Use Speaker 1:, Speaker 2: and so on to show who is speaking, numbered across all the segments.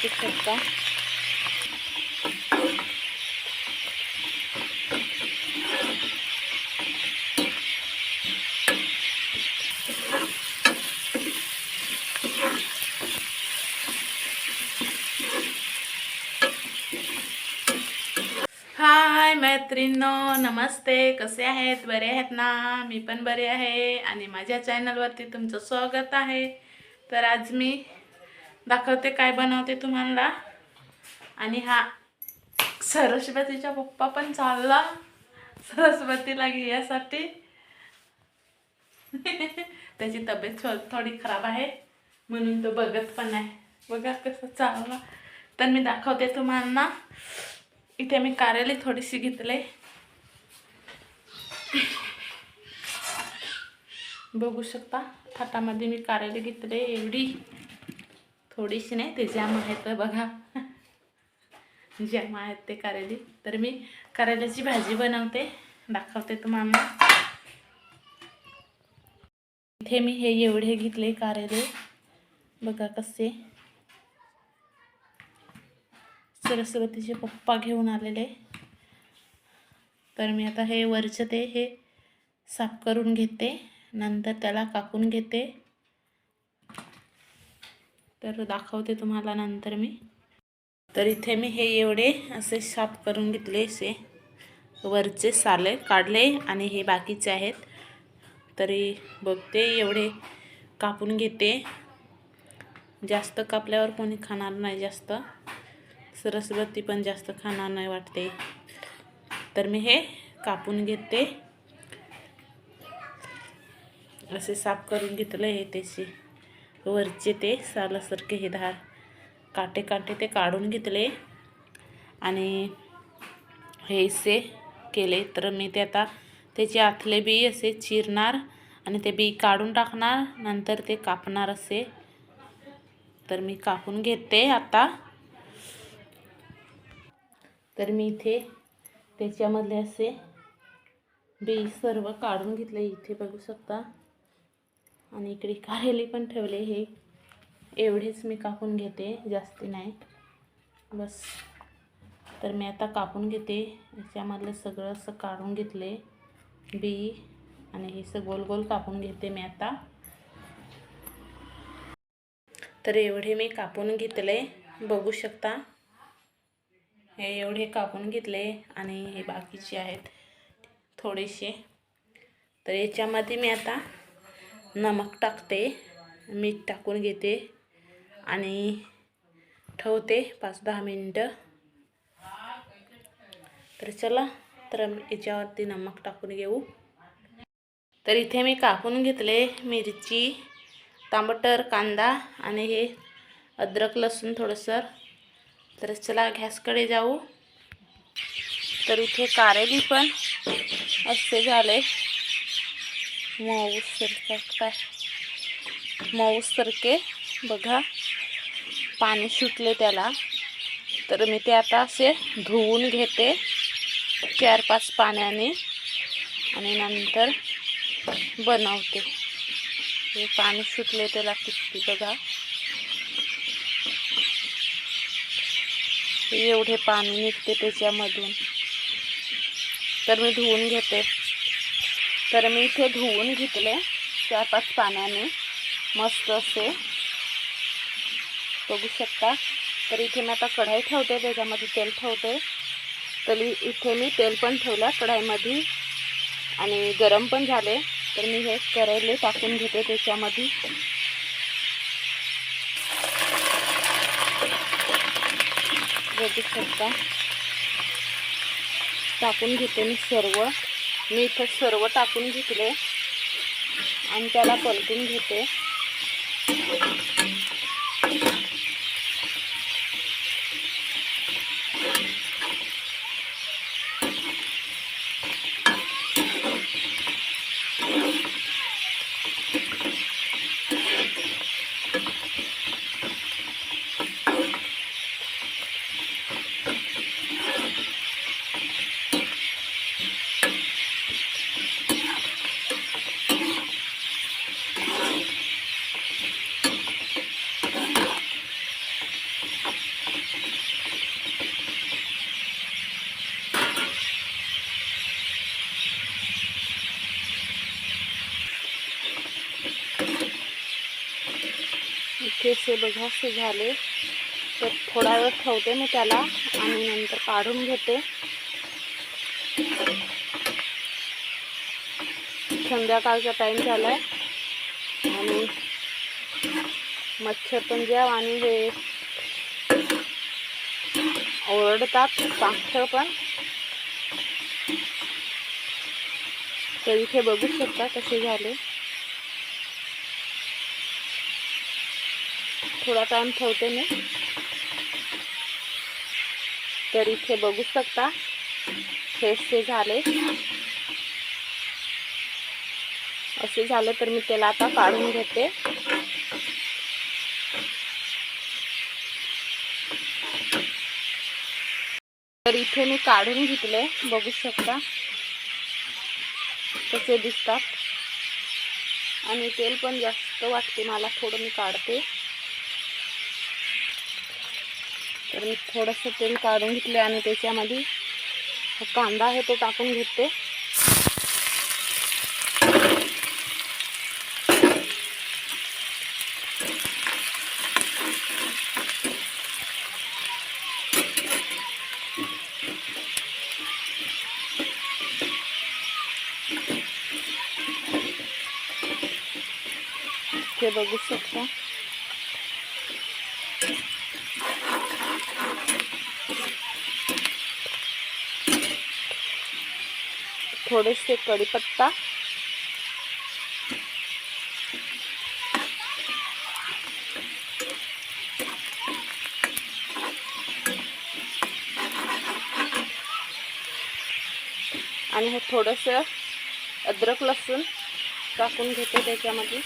Speaker 1: बघू शकता हाय मैत्रिणींनो नमस्ते. कसे आहेत? बरे आहेत ना? मी पण बरे आहे. आणि माझ्या चॅनलवरती तुमचं स्वागत आहे. तर आज मी दाखवते काय बनवते तुम्हाला. आणि हा सरस्वतीचा पप्पा पण चालला. सरस्वतीला घ्यायसाठी त्याची तब्येत थो- थोडी खराब आहे. म्हणून तो बघत पण आहे. बघा कसं चालला. तर मी दाखवते तुम्हाला. इथे मी कारेली थोडीशी घेतले. बघू शकता. थाटामध्ये मी कारेली घेतले एवढी. थोडीशी नाही ते जॅम आहे तर बघा. जॅम आहेत ते कारेली तर मी करायल्याची भाजी बनवते दाखवते तुम्हाला. इथे मी हे एवढे घेतले कारेले. बघा कसे. सरस्वतीचे पप्पा घेऊन आलेले. तर मी आता हे वरचं ते हे साफ करून घेते. नंतर त्याला कापून घेते. तर दाखवते तुम्हाला नंतर मी. तर इथे मी हे एवढे असे साफ करून घेतले असे वरचे साले काढले आणि हे बाकीचे आहेत. तरी बघते एवढे कापून घेते. जास्त कापल्यावर कोणी खाणार नाही जास्त. सरस्वती पण जास्त खाणार नाही वाटते. तर मी हे कापून घेते. असे साफ करून घेतलं हे त्याचे. वरचे ते सालासारखे हे धार काटे काटे ते काढून घेतले. आणि हे असे केले. तर मी ते आता त्याचे आतले बी असे चिरणार आणि ते बी काढून टाकणार. नंतर ते कापणार असे. तर मी कापून घेते आता. तर मी इथे त्याच्यामधले असे बी सर्व काढून घेतले. इथे बघू शकता. आणि इकडे कारेली पण ठेवले हे. एवढेच मी कापून घेते जास्ती नाही. बस. तर मी आता कापून घेते. याच्यामधलं सगळं असं काढून घेतले बी आणि हे असं गोल गोल कापून घेते मी आता. तर एवढे मी कापून घेतले बघू शकता. हे एवढे कापून घेतले आणि हे बाकीचे आहेत थोडेसे. तर याच्यामध्ये मी आता नमक टाकते मीठ टाकून घेते आणि ठेवते पाच दहा मिनटं. तर चला तर याच्यावरती नमक टाकून घेऊ. तर इथे मी कापून घेतले मिरची टमाटर कांदा आणि हे अद्रक लसूण थोडंसं. तर चला गॅसकडे जाऊ. तर इथे कारेली पण असे झाले. मऊसारखं काय? मऊसारखे बघा पाणी सुटले त्याला. तर मी ते आता असे धुवून घेते चार पाच पाण्याने. आणि नंतर बनवते. हे पाणी सुटले त्याला किती बघा. एवढे पाणी निघते त्याच्यामधून. तर मी धुवून घेते. तर मी इथे धुवून घेतले चार पाच पाण्याने मस्त असे. बघू शकता. तर इथे मी आता कढाई ठेवते त्याच्यामध्ये तेल ठेवते. तरी इथे मी तेल पण ठेवलं कढाईमध्ये. आणि गरम पण झाले. तर मी हे करेले टाकून घेते त्याच्यामध्ये. बघू शकता. टाकून घेते मी सर्व. मी इथं सर्व टाकून घेतले. आणि त्याला पलटून घेते. असे बघा शिझाले झाले. तर थोडा वेळ ठेवते मी त्याला आणि नंतर काढून घेते. संध्याकाळचा टाईम झाला आहे आणि मच्छर पण ज्या आणि हे ओरडतात पाखरं पण. तर इथे बघू शकता कसे झाले. थोडा टाइम ठेवते मी. तर इथे बघू शकता फ्रेशचे झाले. असे झालं तर मी त्याला आता काढून घेते. तर इथे मी काढून घेतले बघू शकता. कसे दिसतात. आणि तेल पण जास्त वाटते मला थोडं मी काढते. तर मी थोडंसं तेल काढून घेतले आणि त्याच्यामध्ये कांदा आहे तो टाकून घेते. हे बघू शकता. थोडेसे कढीपत्ता. आणि हे थोडंसं अद्रक लसूण टाकून घेते त्याच्यामध्ये.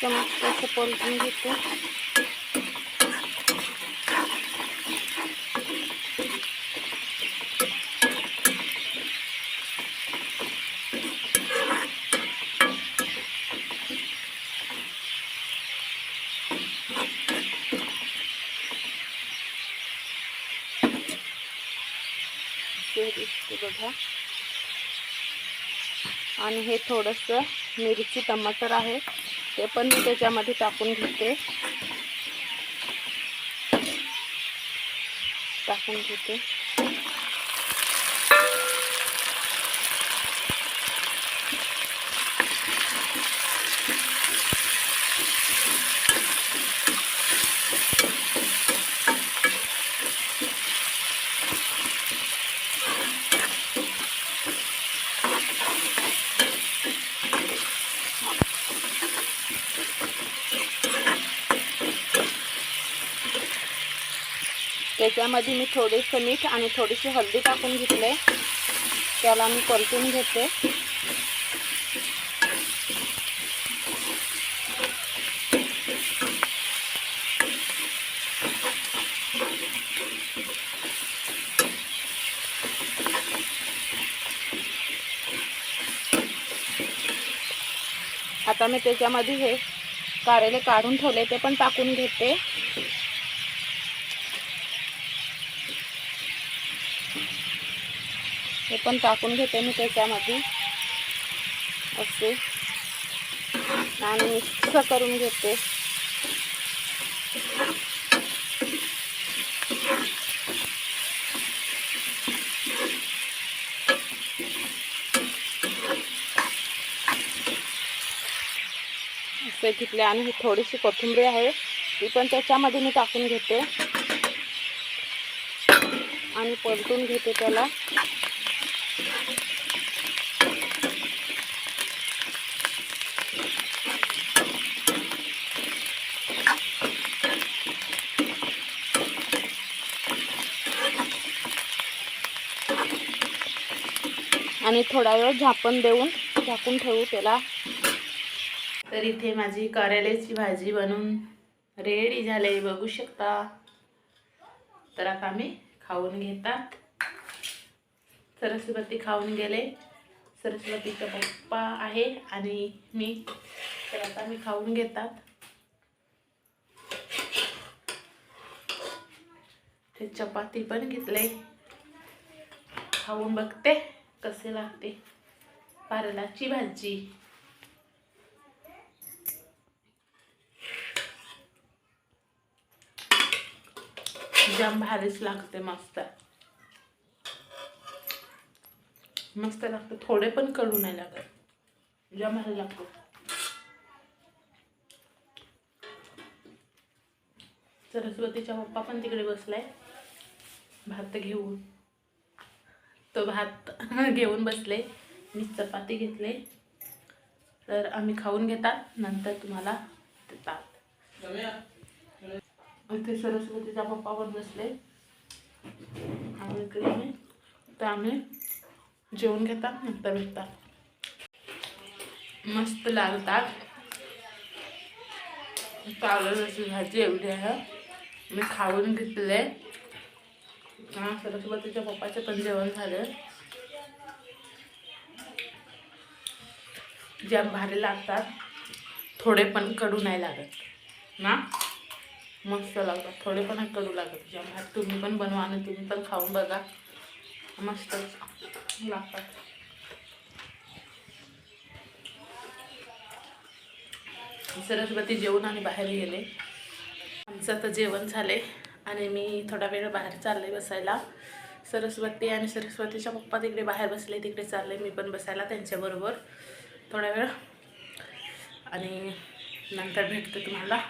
Speaker 1: चमच असं परतून घेते. ते दिसते बघा. आणि हे थोडंसं मिरची टमाटर आहे. ते पण मी त्याच्यामध्ये टाकून घेते. टाकून घेते. त्याच्यामध्ये मी थोडेसे मीठ आणि थोडीशी हळदी टाकून घेतले. त्याला मी परतून घेते. आता मी त्याच्यामध्ये हे कारेले काढून ठेवले ते पण टाकून घेते. हे पण टाकून घेते मी त्याच्यामध्ये. असे. आणि मिक्स करून घेते. असे घेतले आणि ही थोडीशी कोथिंबीर आहे. ती पण त्याच्यामध्ये मी टाकून घेते. आणि परतून घेते त्याला. आणि थोडा वेळ झाकण देऊन झाकून ठेवू त्याला. तर इथे माझी करेल्याची भाजी बनून रेडी झाली बघू शकता. तर आता आम्ही खाऊन घेतात. सरस्वती खाऊन गेले. सरस्वतीचा पप्पा आहे आणि मी. तर आता मी खाऊन घेतात. ते चपाती पण घेतले. खाऊन बघते. कसे लागते? पारलाची भाजी. जाम भारीच लागते मस्त. मस्त लागते. थोडे पण कडू नाही लागत. जाम भारी लागतो. सरस्वतीचा पप्पा पण तिकडे बसलाय. भात घेऊन. तो भात घेऊन बसले. मी चपाती घेतले. तर आम्ही खाऊन घेतात नंतर तुम्हाला देतात. इथे सरस्वतीचा पप्पा पण बसले. इकडे तर आम्ही जेवण घेतात नंतर भेटतात मस्त लागतात. पावलं भाजी एवढी आहे. मी खाऊन घेतले. हा सरस्वतीच्या पप्पाचं पण जेवण झालं. ज्या भारी लागतात थोडे पण कडू नाही लागत. ना? मस्त लागतात थोडे पण कडू लागत. ज्या भारी तुम्ही पण बनवा आणि तुम्ही पण खाऊन बघा. मस्तच लागतात. सरस्वती जेवण आणि बाहेर गेले. आमचं आता जेवण झाले आणि मी थोडा वेळ बाहेर चालले बसायला. सरस्वती आणि सरस्वतीच्या पप्पा तिकडे बाहेर बसले तिकडे चालले मी पण बसायला त्यांच्याबरोबर थोडा वेळ. आणि नंतर भेटते तुम्हाला.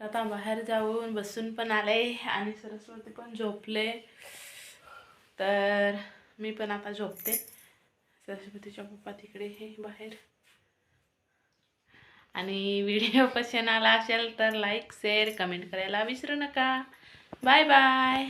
Speaker 1: आता बाहेर जाऊन बसून पण आले आणि सरस्वती पण झोपले. तर मी पण आता झोपते. सरस्वतीच्या पप्पा तिकडे हे बाहेर. आणि व्हिडिओ पसंत आला असेल तर लाईक शेअर कमेंट करायला विसरू नका. Bye bye.